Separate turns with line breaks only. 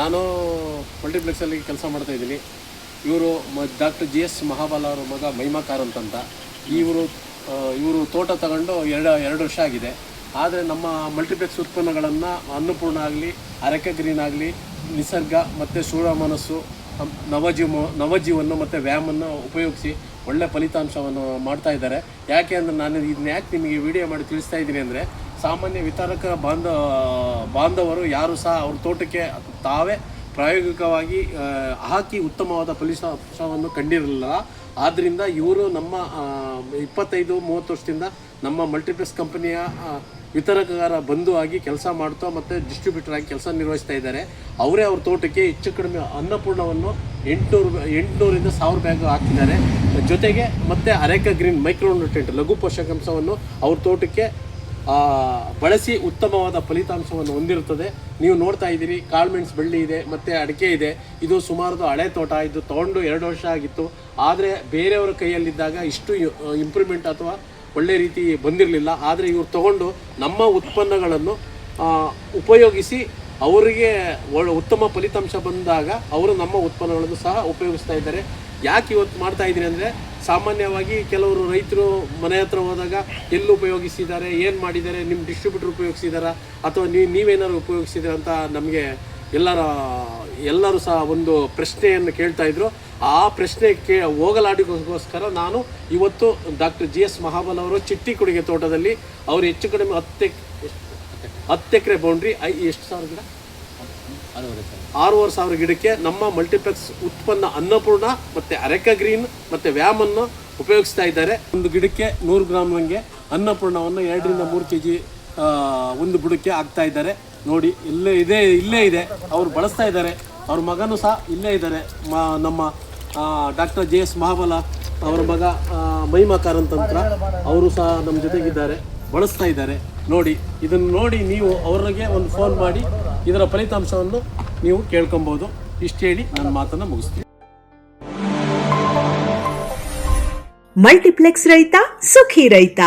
ನಾನು ಮಲ್ಟಿಪ್ಲೆಕ್ಸಲ್ಲಿ ಕೆಲಸ ಮಾಡ್ತಾ ಇದ್ದೀನಿ. ಇವರು ಮ, ಡಾಕ್ಟರ್ ಜಿ ಎಸ್ ಮಹಾಬಲ ಅವರ ಮಗ ಮೈಮಾಕಾರ್ ಅಂತ ಇವರು ಇವರು ತೋಟ ತಗೊಂಡು ಎರಡು ಎರಡು ವರ್ಷ ಆಗಿದೆ. ಆದರೆ ನಮ್ಮ ಮಲ್ಟಿಪ್ಲೆಕ್ಸ್ ಉತ್ಪನ್ನಗಳನ್ನು ಅನ್ನಪೂರ್ಣ ಆಗಲಿ, ಅರಕೆ ಗ್ರೀನ್ ಆಗಲಿ, ನಿಸರ್ಗ ಮತ್ತು ಸೂರ್ಯ ಮನಸ್ಸು ನವಜೀವ, ನವಜೀವನ್ನು ಮತ್ತು ವ್ಯಾಮನ್ನು ಉಪಯೋಗಿಸಿ ಒಳ್ಳೆ ಫಲಿತಾಂಶವನ್ನು ಮಾಡ್ತಾ ಇದ್ದಾರೆ. ಯಾಕೆ ಅಂದರೆ ನಾನು ಇದನ್ನ ಯಾಕೆ ನಿಮಗೆ ವಿಡಿಯೋ ಮಾಡಿ ತಿಳಿಸ್ತಾ ಇದ್ದೀನಿ ಅಂದರೆ ಸಾಮಾನ್ಯ ವಿತರಕ ಬಾಂಧ, ಬಾಂಧವರು ಯಾರು ಸಹ ಅವ್ರ ತೋಟಕ್ಕೆ ತಾವೇ ಪ್ರಾಯೋಗಿಕವಾಗಿ ಹಾಕಿ ಉತ್ತಮವಾದ ಫಲಿತಾಂಶವನ್ನು ಕಂಡಿರಲಿಲ್ಲ. ಆದ್ದರಿಂದ ಇವರು ನಮ್ಮ ಇಪ್ಪತ್ತೈದು, ಮೂವತ್ತು ವರ್ಷದಿಂದ ನಮ್ಮ ಮಲ್ಟಿಪ್ಲೆಕ್ಸ್ ಕಂಪನಿಯ ವಿತರಕರ ಬಂಧು ಆಗಿ ಕೆಲಸ ಮಾಡ್ತಾ ಮತ್ತು ಡಿಸ್ಟ್ರಿಬ್ಯೂಟರ್ ಆಗಿ ಕೆಲಸ ನಿರ್ವಹಿಸ್ತಾ ಇದ್ದಾರೆ. ಅವರೇ ಅವ್ರ ತೋಟಕ್ಕೆ ಹೆಚ್ಚು ಕಡಿಮೆ ಅನ್ನಪೂರ್ಣವನ್ನು ಎಂಟುನೂರು ಎಂಟುನೂರಿಂದ ಸಾವಿರ ಬ್ಯಾಗ್ ಹಾಕಿದ್ದಾರೆ. ಜೊತೆಗೆ ಮತ್ತು ಅರೆಕ ಗ್ರೀನ್ ಮೈಕ್ರೋನ್ಯೂಟ್ರೆಂಟ್ ಲಘು ಪೋಷಕಾಂಶವನ್ನು ಅವ್ರ ತೋಟಕ್ಕೆ ಬಳಸಿ ಉತ್ತಮವಾದ ಫಲಿತಾಂಶವನ್ನು ಹೊಂದಿರುತ್ತದೆ. ನೀವು ನೋಡ್ತಾ ಇದ್ದೀರಿ ಕಾಳ್ಮೆಣ್ಸು ಬೆಳ್ಳಿ ಇದೆ, ಮತ್ತು ಅಡಿಕೆ ಇದೆ. ಇದು ಸುಮಾರು ಹಳೆ ತೋಟ, ಇದು ತೊಗೊಂಡು ಎರಡು ವರ್ಷ ಆಗಿತ್ತು. ಆದರೆ ಬೇರೆಯವರ ಕೈಯಲ್ಲಿದ್ದಾಗ ಇಷ್ಟು ಇಂಪ್ರೂವ್ಮೆಂಟ್ ಅಥವಾ ಒಳ್ಳೆ ರೀತಿ ಬಂದಿರಲಿಲ್ಲ. ಆದರೆ ಇವರು ತಗೊಂಡು ನಮ್ಮ ಉತ್ಪನ್ನಗಳನ್ನು ಉಪಯೋಗಿಸಿ ಅವರಿಗೆ ಉತ್ತಮ ಫಲಿತಾಂಶ ಬಂದಾಗ ಅವರು ನಮ್ಮ ಉತ್ಪನ್ನಗಳನ್ನು ಸಹ ಉಪಯೋಗಿಸ್ತಾ ಇದ್ದಾರೆ. ಯಾಕೆ ಇವತ್ತು ಮಾಡ್ತಾ ಇದ್ದೀನಿ ಅಂದರೆ ಸಾಮಾನ್ಯವಾಗಿ ಕೆಲವರು ರೈತರು ಮನೆ ಹತ್ರ ಹೋದಾಗ ಎಲ್ಲಿ ಉಪಯೋಗಿಸಿದ್ದಾರೆ, ಏನು ಮಾಡಿದ್ದಾರೆ ನಿಮ್ಮ ಡಿಸ್ಟ್ರಿಬ್ಯೂಟರ್ ಉಪಯೋಗಿಸಿದಾರಾ, ಅಥವಾ ನೀವು ನೀವೇನಾದ್ರು ಉಪಯೋಗಿಸಿದ್ರೆ ಅಂತ ನಮಗೆ ಎಲ್ಲರ ಎಲ್ಲರೂ ಸಹ ಒಂದು ಪ್ರಶ್ನೆಯನ್ನು ಕೇಳ್ತಾ ಇದ್ರು. ಆ ಪ್ರಶ್ನೆ ಕೇ ಹೋಗಲಾಡಿಗೋಸ್ಕರ ನಾನು ಇವತ್ತು ಡಾಕ್ಟರ್ ಜಿ ಎಸ್ ಮಹಾಬಲ್ ಅವರು ಚಿಟ್ಟಿ ಕೊಡುಗೆ ತೋಟದಲ್ಲಿ ಅವರು ಹೆಚ್ಚು ಕಡಿಮೆ ಹತ್ತು ಹತ್ತು ಎಕರೆ ಬೌಂಡ್ರಿ ಐ ಎಷ್ಟು ಸಾವಿರ ಗಿಡ? ಆರೂವರೆ ಸಾವಿರ ಗಿಡಕ್ಕೆ ನಮ್ಮ ಮಲ್ಟಿಪ್ಲೆಕ್ಸ್ ಉತ್ಪನ್ನ ಅನ್ನಪೂರ್ಣ ಮತ್ತು ಅರೆಕ ಗ್ರೀನ್ ಮತ್ತು ವ್ಯಾಮನ್ನು ಉಪಯೋಗಿಸ್ತಾ ಇದ್ದಾರೆ. ಒಂದು ಗಿಡಕ್ಕೆ ನೂರು ಗ್ರಾಮ್ನಂಗೆ ಅನ್ನಪೂರ್ಣವನ್ನು ಎರಡರಿಂದ ಮೂರು ಕೆ ಜಿ ಒಂದು ಬುಡಕ್ಕೆ ಹಾಕ್ತಾ ಇದ್ದಾರೆ. ನೋಡಿ ಇಲ್ಲೇ ಇದೆ ಇಲ್ಲೇ ಇದೆ. ಅವರು ಬಳಸ್ತಾ ಇದ್ದಾರೆ. ಅವ್ರ ಮಗನೂ ಸಹ ಇಲ್ಲೇ ಇದ್ದಾರೆ. ಮ ನಮ್ಮ ಡಾಕ್ಟರ್ ಜೆ ಎಸ್ ಮಹಾಬಲ ಅವರ ಮಗ ಆ, ಕಾರಂತಂತ್ರ ಅವರು ಸಹ ನಮ್ಮ ಜೊತೆಗಿದ್ದಾರೆ. ಬಳಸ್ತಾ ಇದ್ದಾರೆ. ನೋಡಿ, ಇದನ್ನು ನೋಡಿ ನೀವು ಅವ್ರಿಗೆ ಒಂದು ಫೋನ್ ಮಾಡಿ, ಇದರ ಫಲಿತಾಂಶವನ್ನು ನೀವು ಕೇಳ್ಕೊಬೋದು. ಇಷ್ಟು ಹೇಳಿ ನನ್ನ ಮಾತನ್ನು ಮುಗಿಸ್ತೀನಿ.
ಮಲ್ಟಿಪ್ಲೆಕ್ಸ್ ರೈತ, ಸುಖಿ ರೈತ.